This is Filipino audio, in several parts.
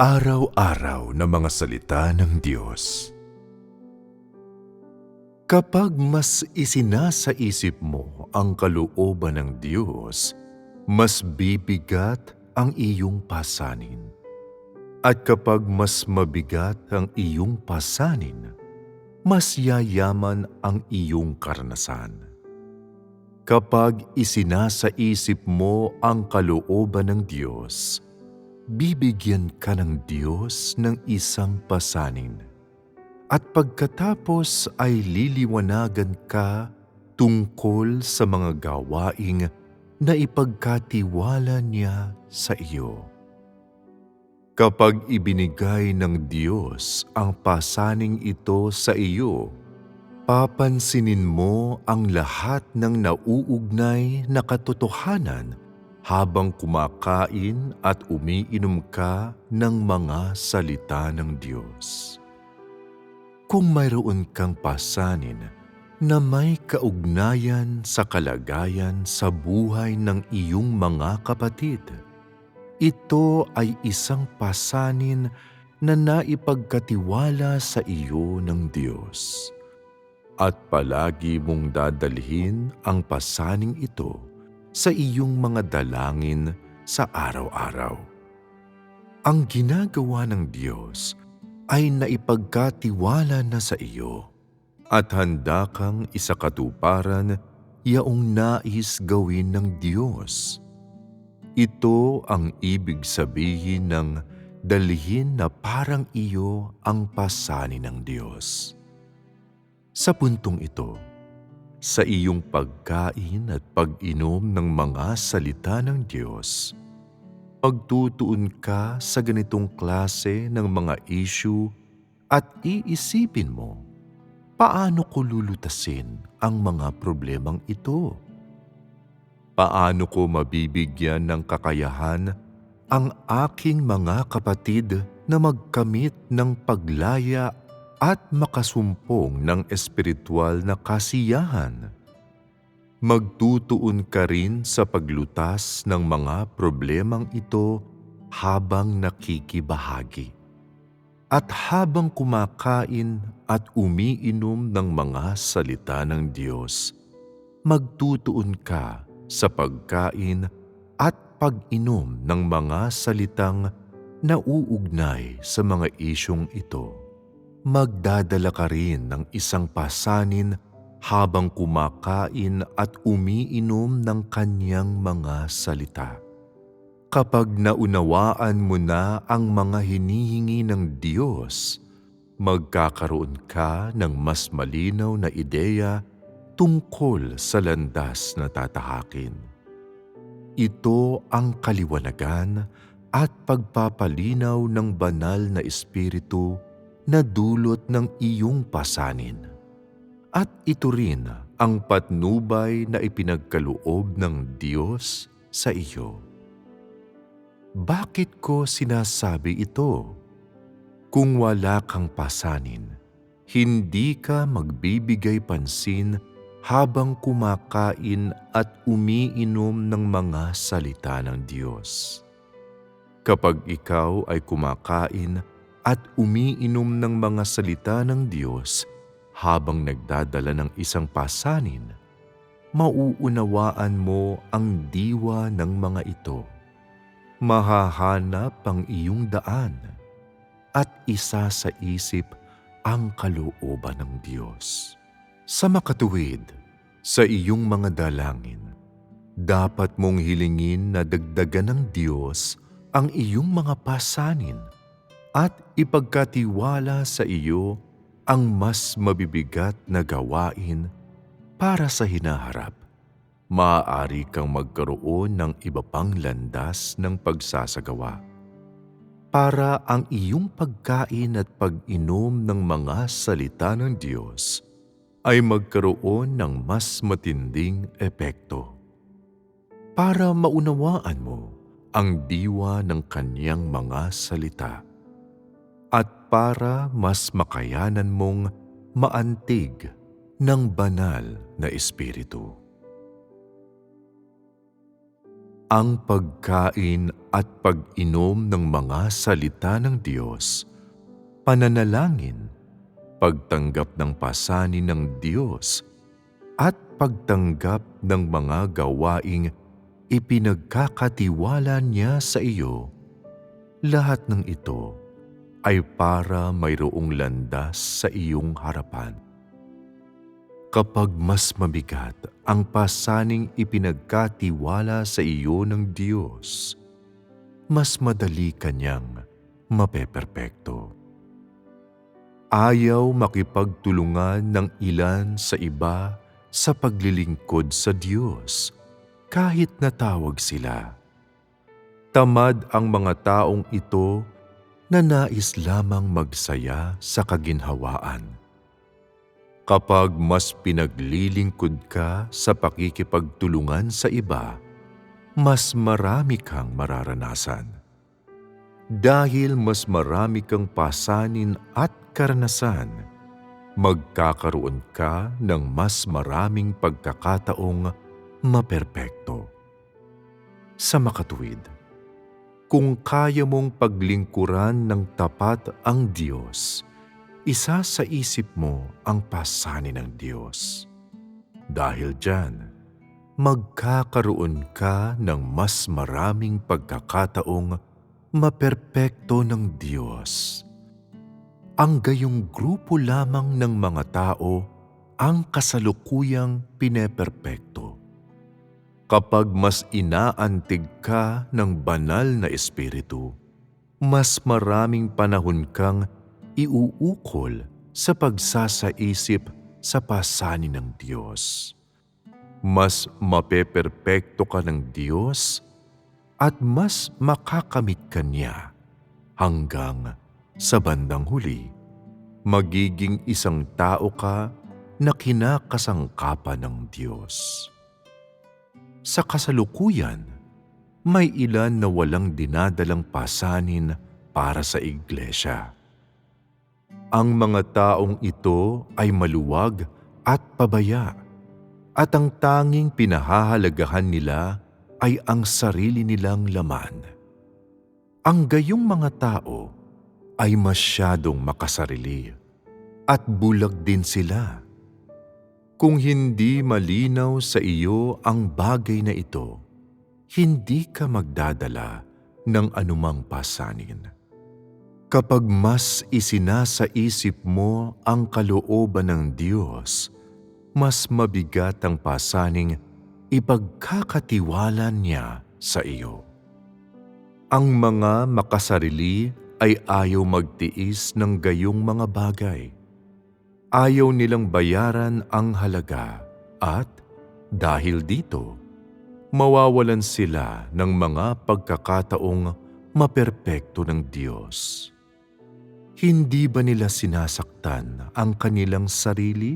Araw-araw na mga salita ng Diyos. Kapag mas isinasa isip mo ang kalooban ng Diyos, mas bibigat ang iyong pasanin. At kapag mas mabigat ang iyong pasanin, mas yayaman ang iyong karanasan. Kapag isinasa isip mo ang kalooban ng Diyos, bibigyan ka ng Diyos ng isang pasanin. At pagkatapos ay liliwanagan ka tungkol sa mga gawaing na ipagkatiwala niya sa iyo. Kapag ibinigay ng Diyos ang pasaning ito sa iyo, papansinin mo ang lahat ng nauugnay na katotohanan habang kumakain at umiinom ka ng mga salita ng Diyos. Kung mayroon kang pasanin na may kaugnayan sa kalagayan sa buhay ng iyong mga kapatid, ito ay isang pasanin na naipagkatiwala sa iyo ng Diyos. At palagi mong dadalhin ang pasaning ito sa iyong mga dalangin sa araw-araw. Ang ginagawa ng Diyos ay naipagkatiwala na sa iyo at handa kang isakatuparan yaong nais gawin ng Diyos ito ang ibig sabihin ng dalhin na parang iyo ang pasani ng Diyos. Sa puntong ito, sa iyong pagkain at pag-inom ng mga salita ng Diyos, pagtutuon ka sa ganitong klase ng mga issue at iisipin mo, paano ko lulutasin ang mga problemang ito? Paano ko mabibigyan ng kakayahan ang aking mga kapatid na magkamit ng paglaya at makasumpong ng espiritual na kasiyahan? Magtutuon ka rin sa paglutas ng mga problemang ito habang nakikibahagi. At habang kumakain at umiinom ng mga salita ng Diyos, magtutuon ka sa pagkain at pag-inom ng mga salitang nauugnay sa mga isyong ito. Magdadala ka rin ng isang pasanin habang kumakain at umiinom ng kanyang mga salita. Kapag naunawaan mo na ang mga hinihingi ng Diyos, magkakaroon ka ng mas malinaw na ideya tungkol sa landas na tatahakin. Ito ang kaliwanagan at pagpapalinaw ng banal na espiritu na dulot ng iyong pasanin. At ito rin ang patnubay na ipinagkaloob ng Diyos sa iyo. Bakit ko sinasabi ito? Kung wala kang pasanin, hindi ka magbibigay pansin habang kumakain at umiinom ng mga salita ng Diyos. Kapag ikaw ay kumakain at umiinom ng mga salita ng Diyos habang nagdadala ng isang pasanin, mauunawaan mo ang diwa ng mga ito. Mahahanap ang iyong daan at isa sa isip ang kalooban ng Diyos. Sa makatuwid, sa iyong mga dalangin, dapat mong hilingin na dagdagan ng Diyos ang iyong mga pasanin at ipagkatiwala sa iyo ang mas mabibigat na gawain para sa hinaharap. Maaari kang magkaroon ng iba pang landas ng pagsasagawa para ang iyong pagkain at pag-inom ng mga salita ng Diyos ay magkaroon ng mas matinding epekto. Para maunawaan mo ang diwa ng kanyang mga salita at para mas makayanan mong maantig ng banal na espiritu. ang pagkain at pag-inom ng mga salita ng Diyos, pananalangin, pagtanggap ng pasanin ng Diyos, at pagtanggap ng mga gawaing ipinagkakatiwala niya sa iyo, lahat ng ito ay para mayroong landas sa iyong harapan. Kapag mas mabigat ang pasaning ipinagkatiwala sa iyo ng Diyos, mas madali kanyang mapeperpekto. Ayaw makipagtulungan ng ilan sa iba sa paglilingkod sa Diyos kahit natawag sila. Tamad ang mga taong ito na nais lamang magsaya sa kaginhawaan. Kapag mas pinaglilingkod ka sa pakikipagtulungan sa iba, mas marami kang mararanasan. Dahil mas marami kang pasanin at karanasan, magkakaroon ka ng mas maraming pagkakataong maperpekto. Sa makatuwid, kung kaya mong paglingkuran ng tapat ang Diyos, isa sa isip mo ang pasanin ng Diyos. Dahil dyan, magkakaroon ka ng mas maraming pagkakataong maperpekto ng Diyos. Ang gayong grupo lamang ng mga tao ang kasalukuyang pineperpekto. Kapag mas inaantig ka ng banal na espiritu, mas maraming panahon kang iuukol sa pagsasaisip sa pasanin ng Diyos. Mas mapeperpekto ka ng Diyos at mas makakamit ka niya hanggang sa bandang huli, magiging isang tao ka na kinakasangkapan ng Diyos. Sa kasalukuyan, may ilan na walang dinadalang pasanin para sa iglesia. Ang mga taong ito ay maluwag at pabaya at ang tanging pinahahalagahan nila ay ang sarili nilang laman. Ang gayong mga tao ay masyadong makasarili at bulag din sila. Kung hindi malinaw sa iyo ang bagay na ito, hindi ka magdadala ng anumang pasanin. Kapag mas isinasa isip mo ang kalooban ng Diyos, mas mabigat ang pasaning ipagkakatiwala niya sa iyo. Ang mga makasarili ay ayaw magtiis ng gayong mga bagay. Ayaw nilang bayaran ang halaga at dahil dito, mawawalan sila ng mga pagkakataong maperpekto ng Diyos. Hindi ba nila sinasaktan ang kanilang sarili?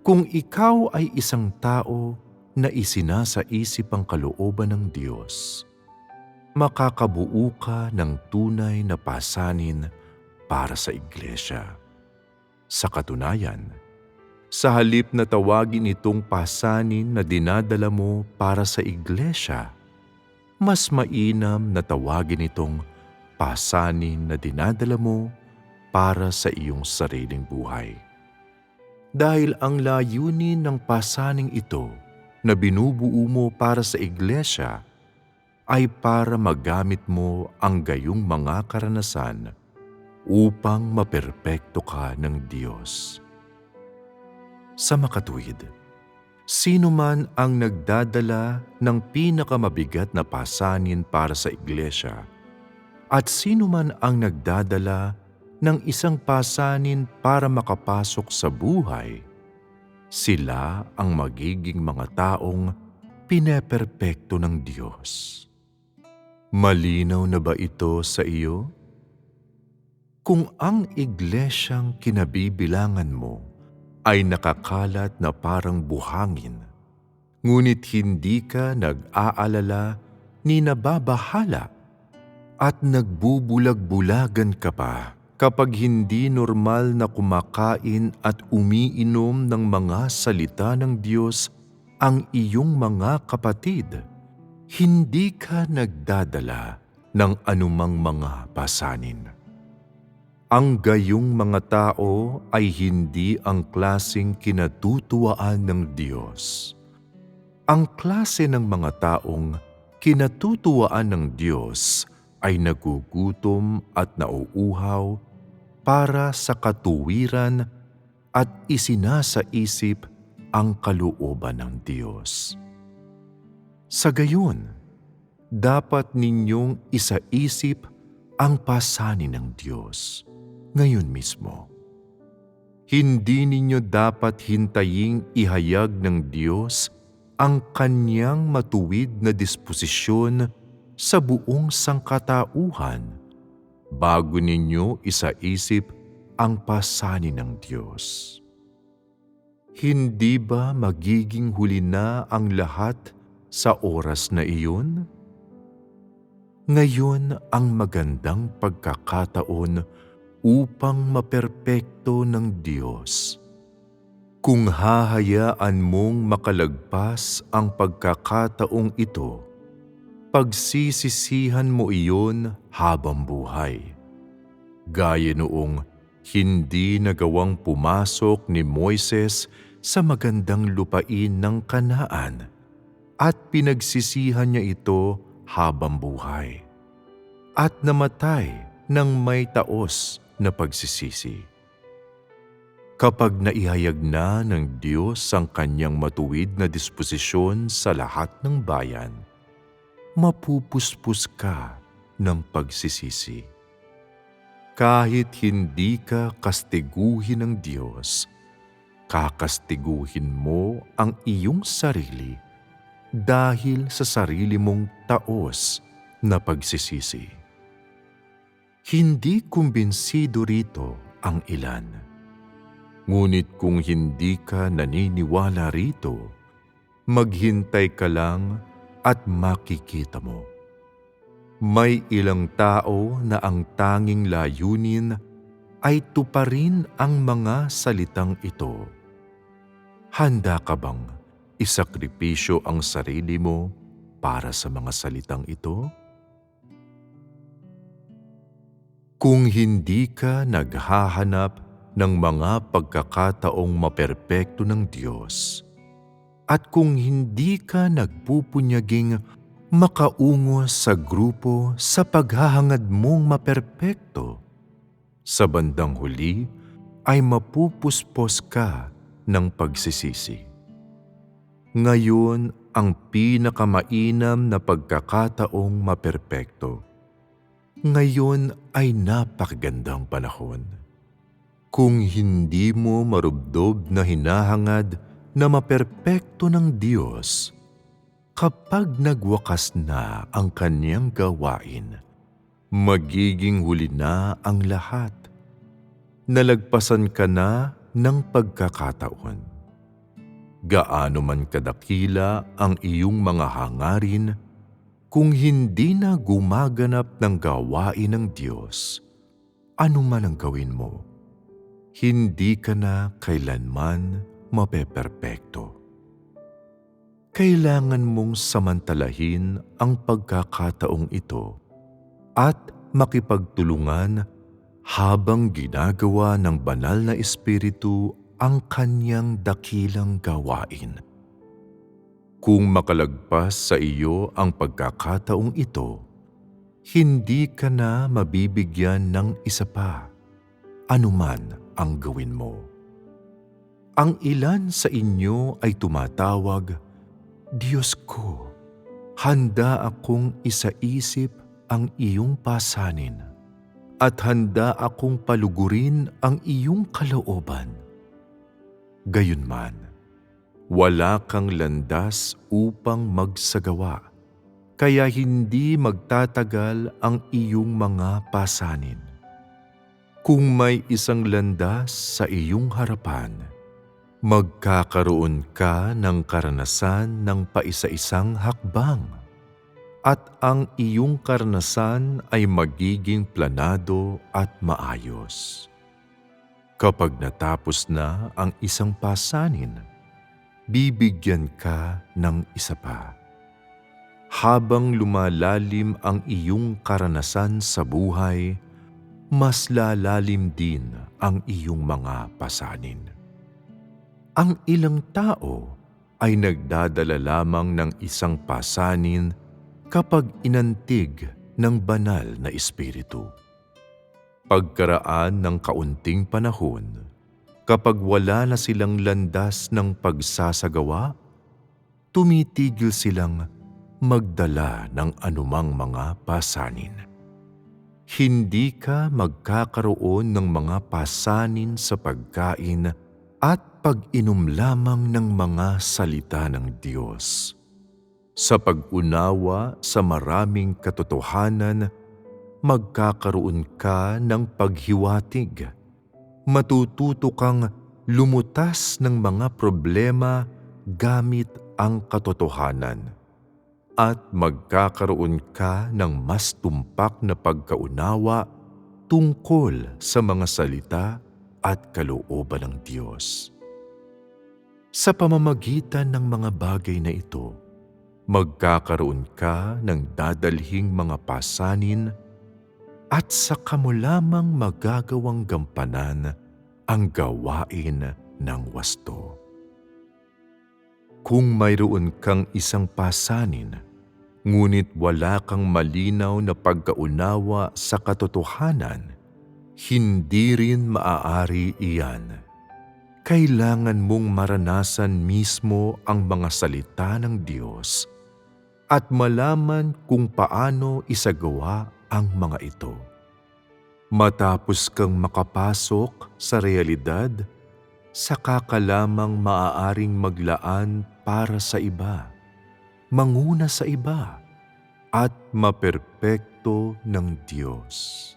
Kung ikaw ay isang tao na isinasaisip ang kalooban ng Diyos, makakabuo ka ng tunay na pasanin para sa iglesia. Sa katunayan, sa halip na tawagin itong pasanin na dinadala mo para sa iglesia, mas mainam na tawagin itong pasanin na dinadala mo para sa iyong sariling buhay. Dahil ang layunin ng pasaning ito na binubuo mo para sa iglesia ay para magamit mo ang gayong mga karanasan upang maperpekto ka ng Diyos. Sa makatuwid, sino man ang nagdadala ng pinakamabigat na pasanin para sa iglesia at sino man ang nagdadala ng isang pasanin para makapasok sa buhay, sila ang magiging mga taong pineperpekto ng Diyos. Malinaw na ba ito sa iyo? Kung ang iglesyang kinabibilangan mo ay nakakalat na parang buhangin, ngunit hindi ka nag-aalala ni nababahala at nagbubulag-bulagan ka pa kapag hindi normal na kumakain at umiinom ng mga salita ng Diyos ang iyong mga kapatid. hindi ka nagdadala ng anumang mga pasanin. Ang gayong mga tao ay hindi ang klasing kinatutuwaan ng Diyos. Ang klase ng mga taong kinatutuwaan ng Diyos ay nagugutom at nauuhaw para sa katuwiran at isinasaisip ang kalooban ng Diyos. Sa gayon, dapat ninyong isaisip ang pasanin ng Diyos ngayon mismo. Hindi ninyo dapat hintaying ihayag ng Diyos ang kanyang matuwid na disposisyon sa buong sangkatauhan bago ninyo isaisip ang pasanin ng Diyos. Hindi ba magiging huli na ang lahat sa oras na iyon? Ngayon ang magandang pagkakataon upang maperpekto ng Diyos. Kung hahayaan mong makalagpas ang pagkakataong ito, pagsisisihan mo iyon habang buhay. Gaya noong hindi nagawang pumasok ni Moises sa magandang lupain ng kanaan at pinagsisihan niya ito habang buhay. At namatay ng may taos na pagsisisi. Kapag naihayag na ng Diyos ang kanyang matuwid na disposisyon sa lahat ng bayan, mapupuspos ka ng pagsisisi. Kahit hindi ka kastiguhin ng Diyos, kakastiguhin mo ang iyong sarili dahil sa sarili mong taos na pagsisisi. Hindi kumbinsido rito ang ilan. Ngunit kung hindi ka naniniwala rito, maghintay ka lang at makikita mo. May ilang tao na ang tanging layunin ay tuparin ang mga salitang ito. Handa ka bang isakripisyo ang sarili mo para sa mga salitang ito? Kung hindi ka naghahanap ng mga pagkakataong maperpekto ng Diyos, at kung hindi ka nagpupunyaging makaungos sa grupo sa paghahangad mong maperpekto, sa bandang huli ay mapupuspos ka ng pagsisisi. Ngayon ang pinakamainam na pagkakataong maperpekto ngayon ay napakagandang panahon. Kung hindi mo marubdob na hinahangad na maperpekto ng Diyos, kapag nagwakas na ang kanyang gawain, magiging huli na ang lahat. Nalagpasan ka na ng pagkakataon. Gaano man kadakila ang iyong mga hangarin, kung hindi na gumaganap ng gawain ng Diyos, ano man ang gawin mo, hindi ka na kailanman mapeperpekto. Kailangan mong samantalahin ang pagkakataong ito at makipagtulungan habang ginagawa ng banal na Espiritu ang kanyang dakilang gawain kung makalagpas sa iyo ang pagkakataong ito, hindi ka na mabibigyan ng isa pa, anuman ang gawin mo. Ang ilan sa inyo ay tumatawag, Diyos ko, handa akong isaisip ang iyong pasanin at handa akong palugurin ang iyong kalooban. Gayunman, wala kang landas upang magsagawa, kaya hindi magtatagal ang iyong mga pasanin. Kung may isang landas sa iyong harapan, magkakaroon ka ng karanasan ng paisa-isang hakbang at ang iyong karanasan ay magiging planado at maayos. Kapag natapos na ang isang pasanin, bibigyan ka ng isa pa. habang lumalalim ang iyong karanasan sa buhay, mas lalalim din ang iyong mga pasanin. Ang ilang tao ay nagdadala lamang ng isang pasanin kapag inantig ng banal na espiritu. Pagkaraan ng kaunting panahon, kapag wala na silang landas ng pagsasagawa, tumitigil silang magdala ng anumang mga pasanin. Hindi ka magkakaroon ng mga pasanin sa pagkain at pag-inom lamang ng mga salita ng Diyos. Sa pag-unawa sa maraming katotohanan, magkakaroon ka ng paghiwatig. Matututo kang lumutas ng mga problema gamit ang katotohanan at magkakaroon ka ng mas tumpak na pagkaunawa tungkol sa mga salita at kalooban ng Diyos. Sa pamamagitan ng mga bagay na ito, magkakaroon ka ng dadalhing mga pasanin at saka mo lamang magagawang gampanan ang gawain ng wasto. Kung mayroon kang isang pasanin, ngunit wala kang malinaw na pagkaunawa sa katotohanan, hindi rin maaari iyan. Kailangan mong maranasan mismo ang mga salita ng Diyos at malaman kung paano isagawa ang mga ito. Matapos kang makapasok sa realidad, saka ka lamang maaaring maglaan para sa iba, manguna sa iba, at maperpekto ng Diyos.